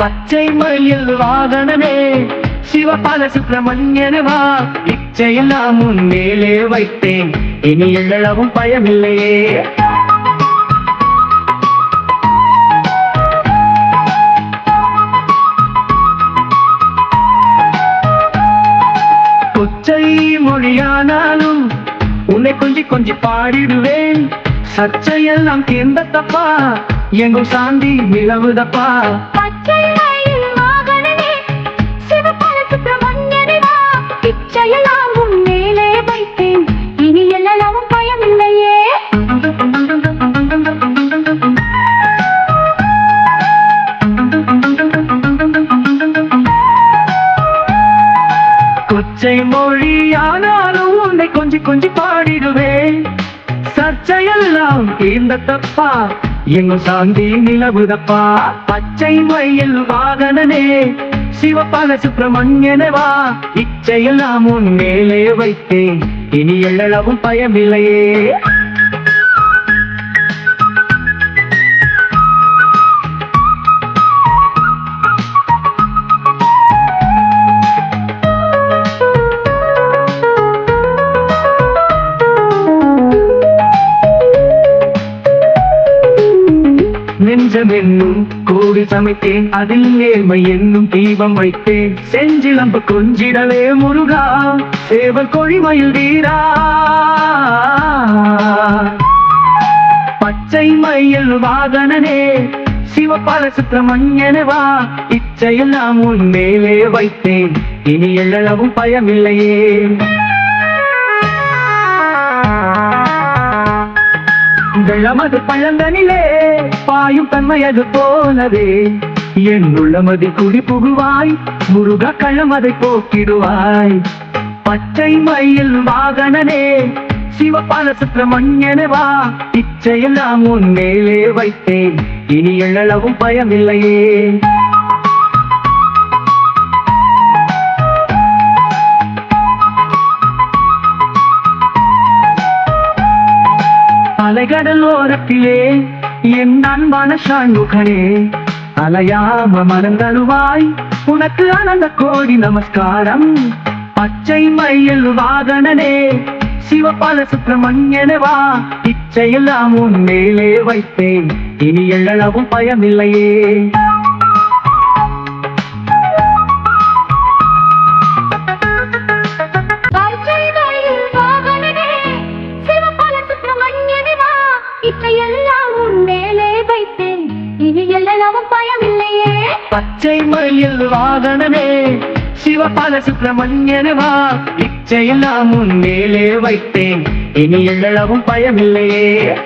பச்சை மயில் வாகனமே சிவபால சுப்பிரமணியனவா இச்சையெல்லாம் உன் மேலே வைத்தேன் இனி எழவும் பயமில்லையே. கொச்சை மொழியானாலும் உன்னை கொஞ்சி கொஞ்சி பாடிடுவேன். சர்ச்சையெல்லாம் தீர்ந்த தப்பா எங்கும் சாந்தி நிலவுதப்பா. கொச்சை மொழியானாலும் உன்னை கொஞ்சி கொஞ்சி பாடிடுவேன். சர்ச்சையெல்லாம் தீர்ந்த தப்பா? எங்கும் சாந்தி நிலவுதப்பா பச்சை மயில் வாகனனே சிவபால சுப்பிரமணியனவா இச்சையெல்லாம் உன் மேலே வைத்தேன். இனி எழவும் பயமில்லையே. நெஞ்சமென்னும் கோடி சமைத்தேன். அதில் நேர்மை என்னும் தீபம் வைத்தேன். செஞ்சிலம்பு கொஞ்சிடவே முருகா சேவல் கொழிமயில் வீரா. பச்சை மயில் வாகனனே சிவபால சுப்பிரமணியனவா இச்சையெல்லாம் உன் மேலே வைத்தேன். இனி எழவும் பயமில்லையே. வெள்ளமது பழந்தனிலே பாயும் தன்மையது போலவே. என் உள்ளமதி குடி புகுவாய் முருக களமதை போக்கிடுவாய். பச்சை மயில் வாகனனே சிவபால சுப்பிரமணியனவா இச்சையெல்லாம் உன் மேலே வைத்தேன். இனி எழளவும் பயமில்லையே அலைகடல் ஓரத்திலே என் அன்பான ஷாண்முகனே அலையாம மறந்தழுவாய் உனக்கு அனந்த கோடி நமஸ்காரம். பச்சை மயில் வாகனனே சிவபால சுப்பிரமணியனவா இச்சையெல்லாம் உன் மேலே வைத்தேன் இனி எழவும் பயமில்லையே. பச்சை மயில் வாகனமே சிவபால சுப்பிரமணியனவா இச்சையெல்லாம் உன் மேலே வைத்தேன். இனி எழவும் பயமில்லையே.